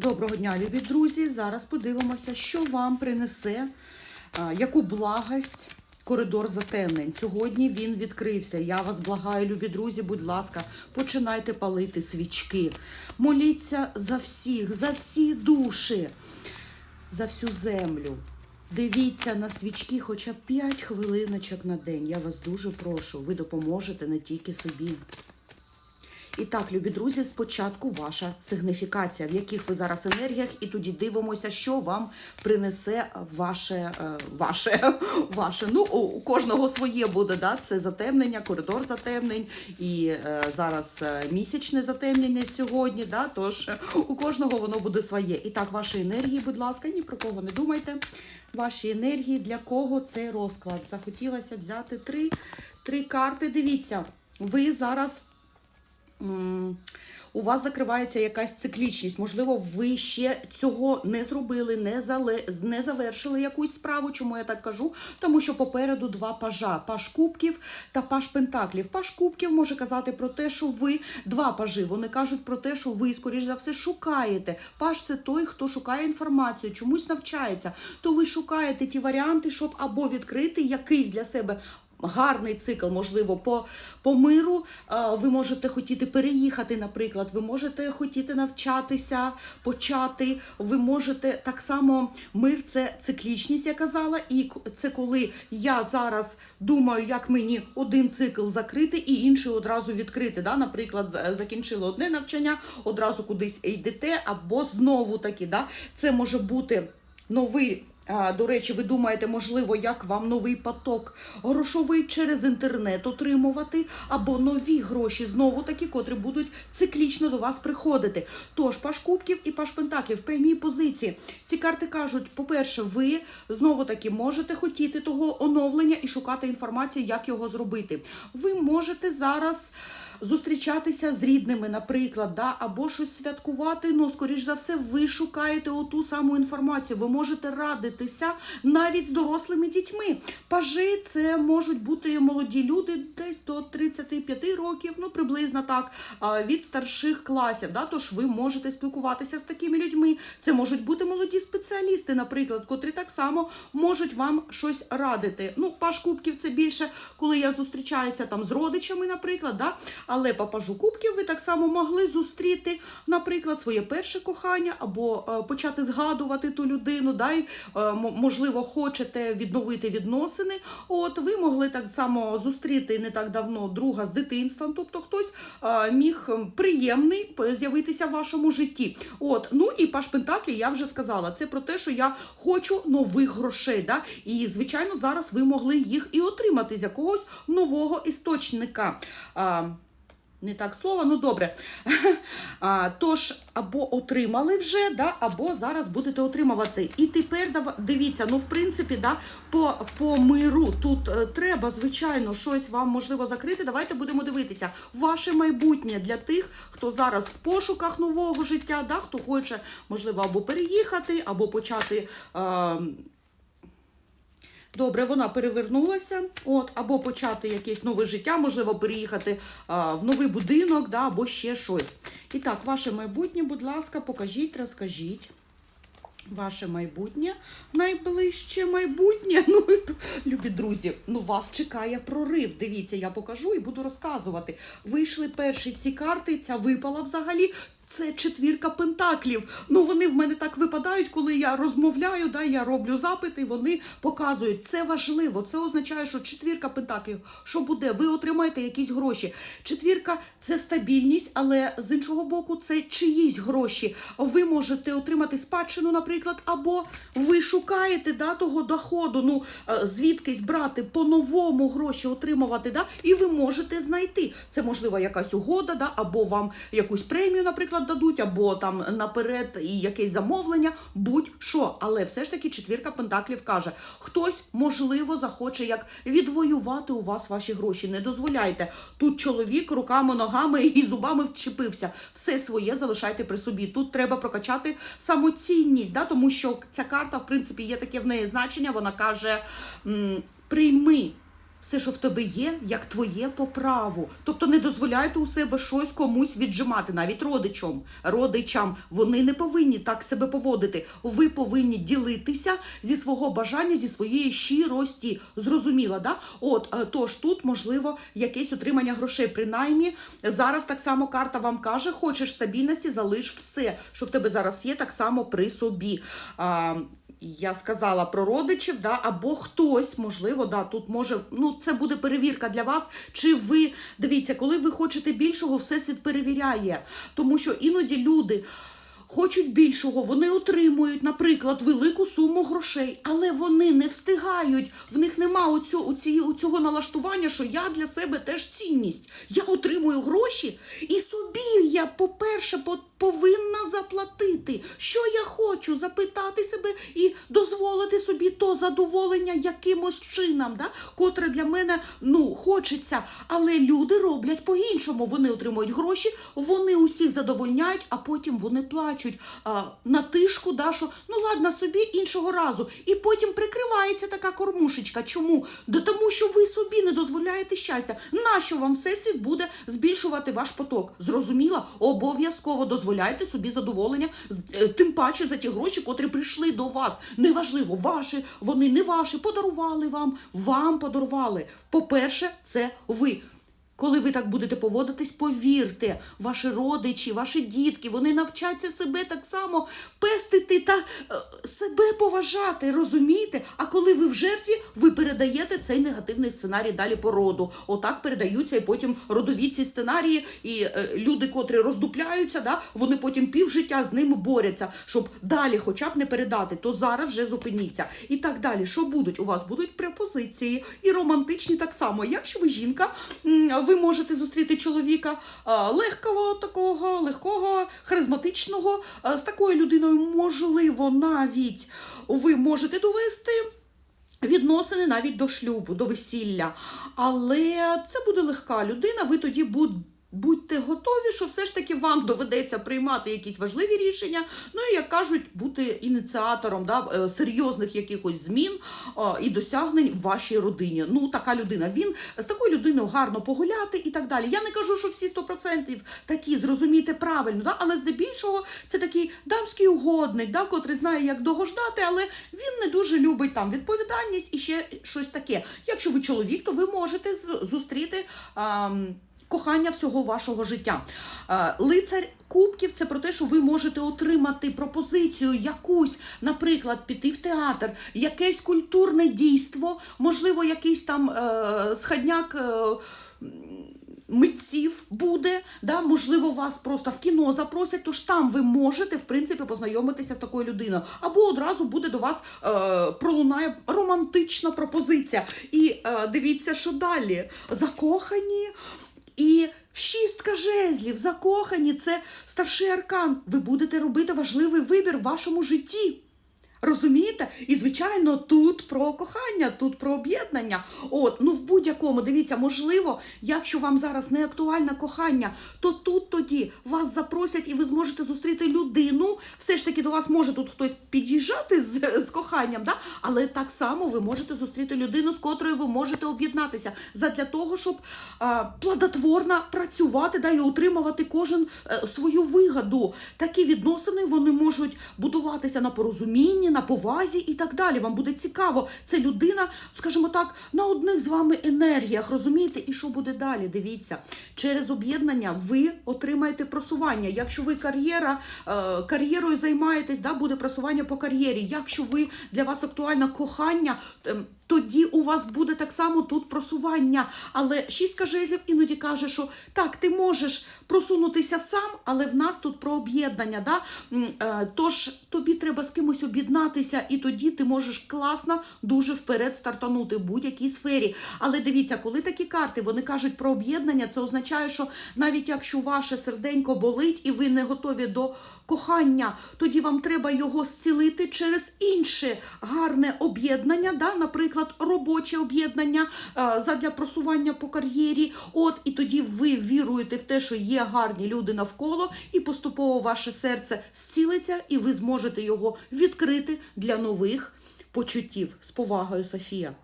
Доброго дня, любі друзі. Зараз подивимося, що вам принесе, яку благость коридор затемнень. Сьогодні він відкрився. Я вас благаю, любі друзі, будь ласка, починайте палити свічки. Моліться за всіх, за всі душі, за всю землю. Дивіться на свічки хоча б 5 хвилиночок на день. Я вас дуже прошу. Ви допоможете не тільки собі. І так, любі друзі, спочатку ваша сигніфікація, в яких ви зараз енергіях, і тоді дивимося, що вам принесе ваше, е, ваше, ваше. Ну, у кожного своє буде, да? це затемнення, коридор затемнень, і е, зараз е, місячне затемнення сьогодні, да? тож у кожного воно буде своє. І так, ваші енергії, будь ласка, ні про кого не думайте. Ваші енергії, для кого цей розклад? Захотілося взяти три, три карти. Дивіться, ви зараз у вас закривається якась циклічність. Можливо, ви ще цього не зробили, не, зале, не завершили якусь справу. Чому я так кажу? Тому що попереду два пажа: паж кубків та паж пентаклів. Паж кубків може казати про те, що ви два пажи. Вони кажуть про те, що ви, скоріш за все, шукаєте. Паж це той, хто шукає інформацію, чомусь навчається. То ви шукаєте ті варіанти, щоб або відкрити якийсь для себе гарний цикл, можливо, по, по миру. Ви можете хотіти переїхати, наприклад, ви можете хотіти навчатися, почати. Ви можете так само мир це циклічність, я казала, і це коли я зараз думаю, як мені один цикл закрити і інший одразу відкрити. Да? Наприклад, закінчили одне навчання, одразу кудись йдете, або знову таки, да? це може бути новий. До речі, ви думаєте, можливо, як вам новий поток грошовий через інтернет отримувати, або нові гроші знову такі, котрі будуть циклічно до вас приходити. Тож паш кубків і паш пентаклів в прямій позиції. Ці карти кажуть: по-перше, ви знову таки можете хотіти того оновлення і шукати інформацію, як його зробити. Ви можете зараз зустрічатися з рідними, наприклад, да, або щось святкувати. Ну, скоріш за все, ви шукаєте оту саму інформацію. Ви можете радитися навіть з дорослими дітьми. Пажи це можуть бути молоді люди десь до 35 років, ну приблизно так, від старших класів. Да, тож ви можете спілкуватися з такими людьми. Це можуть бути молоді спеціалісти, наприклад, котрі так само можуть вам щось радити. Ну, паш кубків це більше, коли я зустрічаюся там з родичами, наприклад, да? але по пажу кубків ви так само могли зустріти, наприклад, своє перше кохання, або е, почати згадувати ту людину, да? і, е, можливо, хочете відновити відносини. От ви могли так само зустріти не так давно друга з дитинством, тобто хтось е, міг приємний з'явитися в вашому житті. От, ну і паш Пентаклі, я вже сказала, це про те, що я хочу нових грошей. Да? І, звичайно, зараз ви могли їх і отримати з якогось нового істочника. Не так слово, ну добре. А, тож, або отримали вже, да, або зараз будете отримувати. І тепер дивіться, ну в принципі, да, по, по миру тут е, треба, звичайно, щось вам можливо закрити. Давайте будемо дивитися. Ваше майбутнє для тих, хто зараз в пошуках нового життя, да, хто хоче, можливо, або переїхати, або почати. Е, Добре, вона перевернулася, от, або почати якесь нове життя, можливо, переїхати а, в новий будинок, да, або ще щось. І так, ваше майбутнє, будь ласка, покажіть, розкажіть. Ваше майбутнє, найближче майбутнє. Ну, любі друзі, ну вас чекає прорив. Дивіться, я покажу і буду розказувати. Вийшли перші ці карти, ця випала взагалі. Це четвірка пентаклів. Ну вони в мене так випадають, коли я розмовляю, да, я роблю запити, вони показують. Це важливо. Це означає, що четвірка пентаклів, що буде, ви отримаєте якісь гроші. Четвірка це стабільність, але з іншого боку, це чиїсь гроші. Ви можете отримати спадщину, наприклад, або ви шукаєте да, того доходу, ну е, звідкись брати по-новому гроші отримувати, да, і ви можете знайти. Це можливо якась угода, да, або вам якусь премію, наприклад, дадуть, або там наперед і якесь замовлення, будь-що. Але все ж таки четвірка пентаклів каже: хтось, можливо, захоче як відвоювати у вас ваші гроші. Не дозволяйте. Тут чоловік руками, ногами і зубами вчепився. Все своє залишайте при собі. Тут треба прокачати самоцінність, да, тому що ця карта, в принципі, є таке в неї значення. Вона каже: прийми все, що в тебе є, як твоє по праву. Тобто не дозволяйте у себе щось комусь віджимати, навіть родичам. Родичам вони не повинні так себе поводити. Ви повинні ділитися зі свого бажання, зі своєї щирості. Зрозуміла, да? От е, тож тут можливо якесь отримання грошей. Принаймні зараз так само карта вам каже: хочеш стабільності, залиш все, що в тебе зараз є, так само при собі. Я сказала про родичів, да, або хтось, можливо, да, тут може, ну це буде перевірка для вас. Чи ви дивіться, коли ви хочете більшого, всесвіт перевіряє, тому що іноді люди. Хочуть більшого, вони отримують, наприклад, велику суму грошей, але вони не встигають. В них нема оцю, оці, оцього налаштування, що я для себе теж цінність. Я отримую гроші, і собі я, по-перше, по- повинна заплатити. Що я хочу? Запитати себе і дозволити собі то задоволення якимось чином, да? котре для мене ну, хочеться. Але люди роблять по-іншому. Вони отримують гроші, вони усіх задовольняють, а потім вони плачуть а, на тишку, да, ну ладно, собі іншого разу. І потім прикривається така кормушечка. Чому? Да тому що ви собі не дозволяєте щастя. Нащо вам всесвіт буде збільшувати ваш поток? Зрозуміла? Обов'язково дозволяйте собі задоволення, е, тим паче за ті гроші, котрі прийшли до вас. Неважливо, ваші, вони не ваші, подарували вам, вам подарували. По-перше, це ви. Коли ви так будете поводитись, повірте, ваші родичі, ваші дітки, вони навчаться себе так само пестити та е, себе поважати, розумієте? А коли ви в жертві, ви передаєте цей негативний сценарій далі по роду. Отак передаються і потім родові ці сценарії, і е, люди, котрі роздупляються, да, вони потім півжиття з ними борються, щоб далі хоча б не передати, то зараз вже зупиніться. І так далі. Що будуть? У вас будуть пропозиції і романтичні так само. Якщо ви жінка, м, ви можете зустріти чоловіка легкого, такого, легкого, харизматичного. З такою людиною, можливо, навіть ви можете довести. Відносини навіть до шлюбу, до весілля. Але це буде легка людина, ви тоді буд- будьте готові, що все ж таки вам доведеться приймати якісь важливі рішення. Ну і як кажуть, бути ініціатором да, е, серйозних якихось змін і досягнень в вашій родині. Ну, така людина. Він з такою людиною гарно погуляти і так далі. Я не кажу, що всі 100% такі, зрозумійте правильно, да? але здебільшого це такий дамський угодник, да, котрий знає, як догождати, але він не дуже любить там відповідальність і ще щось таке. Якщо ви чоловік, то ви можете зустріти. ам, Кохання всього вашого життя. Е, Лицар кубків це про те, що ви можете отримати пропозицію якусь, наприклад, піти в театр, якесь культурне дійство, можливо, якийсь там е, сходняк. Е, митців буде, да, можливо, вас просто в кіно запросять, тож там ви можете, в принципі, познайомитися з такою людиною. Або одразу буде до вас е, пролунає романтична пропозиція. І е, дивіться, що далі. Закохані і. Шістка жезлів, закохані, це старший аркан. Ви будете робити важливий вибір в вашому житті. Розумієте? І звичайно, тут про кохання, тут про об'єднання. От, ну в будь-якому, дивіться, можливо, якщо вам зараз не актуальне кохання, то тут тоді вас запросять і ви зможете зустріти людину. Все ж таки до вас може тут хтось під'їжджати з, з коханням, да? але так само ви можете зустріти людину, з котрою ви можете об'єднатися задля того, щоб а, плодотворно працювати да, і отримувати кожен е, свою вигоду. Такі відносини вони можуть будуватися на порозумінні, на повазі і так далі. Вам буде цікаво. Це людина, скажімо так, на одних з вами енергіях, розумієте? І що буде далі? Дивіться, через об'єднання ви отримаєте просування. Якщо ви кар'єра, е, кар'єрою займаєтесь, да, буде просування по кар'єрі. Якщо ви для вас актуальне кохання, ем, тоді у вас буде так само тут просування. Але шістка жезлів іноді каже, що так, ти можеш просунутися сам, але в нас тут про об'єднання. Да? Е, Тож тобі треба з кимось об'єднатися, і тоді ти можеш класно дуже вперед стартанути в будь-якій сфері. Але дивіться, коли такі карти вони кажуть про об'єднання, це означає, що навіть якщо ваше серденько болить і ви не готові до кохання, тоді вам треба його зцілити через інше гарне об'єднання, да? наприклад, робоче об'єднання е, задля просування по кар'єрі. От і тоді ви віруєте в те, що є гарні люди навколо, і поступово ваше серце зцілиться, і ви зможете його відкрити для нових почуттів. З повагою, Софія.